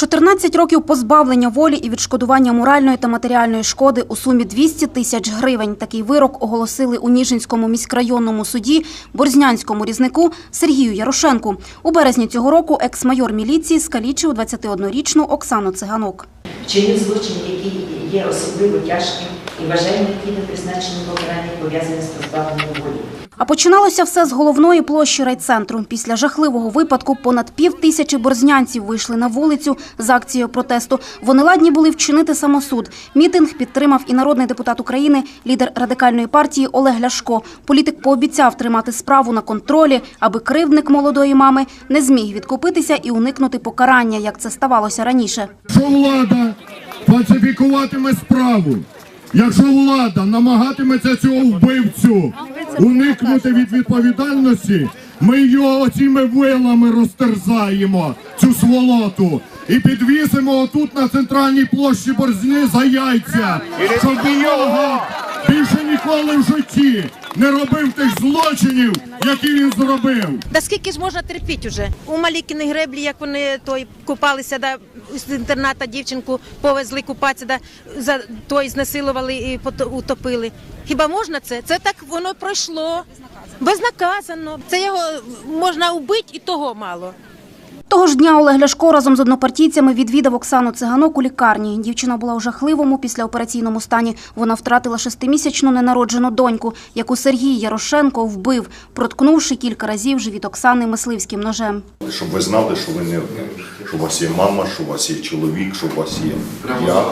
14 років позбавлення волі і відшкодування моральної та матеріальної шкоди у сумі 200 тисяч гривень. Такий вирок оголосили у Ніжинському міськрайонному суді Борзнянському різнику Сергію Ярошенку. У березні цього року екс-майор міліції скалічив 21-річну Оксану Циганок. вчинив злочин, який є особливо тяжким і вважає необхідним призначення покарання пов'язане з позбавленням волі. А починалося все з головної площі райцентру. Після жахливого випадку понад пів тисячі борзнянців вийшли на вулицю з акцією протесту. Вони ладні були вчинити самосуд. Мітинг підтримав і народний депутат України, лідер радикальної партії Олег Ляшко. Політик пообіцяв тримати справу на контролі, аби кривдник молодої мами не зміг відкупитися і уникнути покарання, як це ставалося раніше. Якщо влада фальсифікуватиме справу, якщо влада намагатиметься цього вбивцю уникнути від відповідальності, ми його оціми вилами розтерзаємо, цю сволоту, і підвісимо отут на центральній площі Борзні за яйця, щоб його більше ніколи в житті не робив тих злочинів, які він зробив. Да скільки ж можна терпіти уже? У Малікіни греблі, як вони той купалися, да, з інтерната дівчинку повезли купатися, да, за той знесилували і утопили. Хіба можна це? Це так воно пройшло. Безнаказано. Це його можна вбити і того мало. Того ж дня Олег Ляшко разом з однопартійцями відвідав Оксану Циганок у лікарні. Дівчина була у жахливому післяопераційному стані. Вона втратила шестимісячну ненароджену доньку, яку Сергій Ярошенко вбив, проткнувши кілька разів живіт Оксани мисливським ножем. Щоб ви знали, що ви не одні, що у вас є мама, що у вас є чоловік, що у вас є я,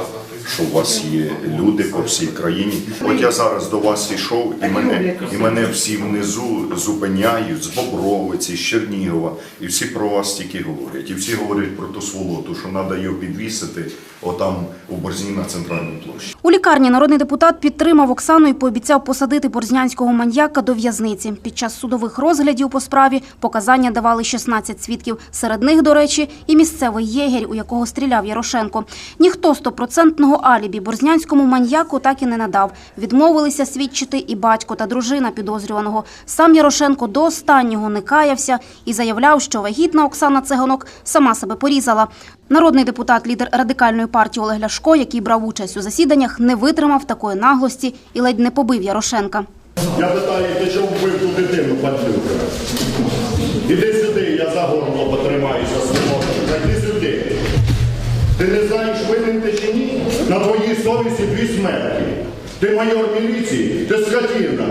що у вас є люди по всій країні. От я зараз до вас йшов, і мене, і мене всі внизу зупиняють з Бобровиці, з Чернігова, і всі про вас тільки говорять. І всі говорять про ту сволоту, що треба його підвісити отам у Борзні на центральній площі. У лікарні народний депутат підтримав Оксану і пообіцяв посадити борзнянського маньяка до в'язниці. Під час судових розглядів по справі показання давали 16 свідків. Серед них, до речі, і місцевий єгерь, у якого стріляв Ярошенко. Ніхто стопроцентного алібі борзнянському маньяку так і не надав. Відмовилися свідчити і батько та дружина підозрюваного. Сам Ярошенко до останнього не каявся і заявляв, що вагітна Оксана Цеганок сама себе порізала. Народний депутат, лідер радикальної партії Олег Ляшко, який брав участь у засіданнях, не витримав такої наглості і ледь не побив Ярошенка. Я питаю, ти чого вбив ту дитину, падлюка? Іди сюди, я за горло потримаюся. Іди сюди. Ти не знаєш, винен ти чи? На твоїй совісті дві смерті. Ти майор міліції, ти скотина.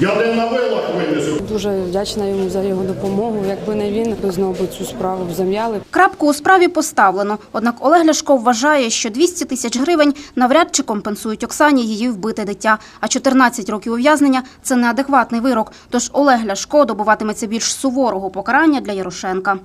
Я де на вилах винесу. Дуже вдячна йому за його допомогу. Якби не він, то знову б цю справу б зам'яли. Крапку у справі поставлено. Однак Олег Ляшко вважає, що 200 тисяч гривень навряд чи компенсують Оксані її вбите дитя. А 14 років ув'язнення – це неадекватний вирок. Тож Олег Ляшко добуватиметься більш суворого покарання для Ярошенка.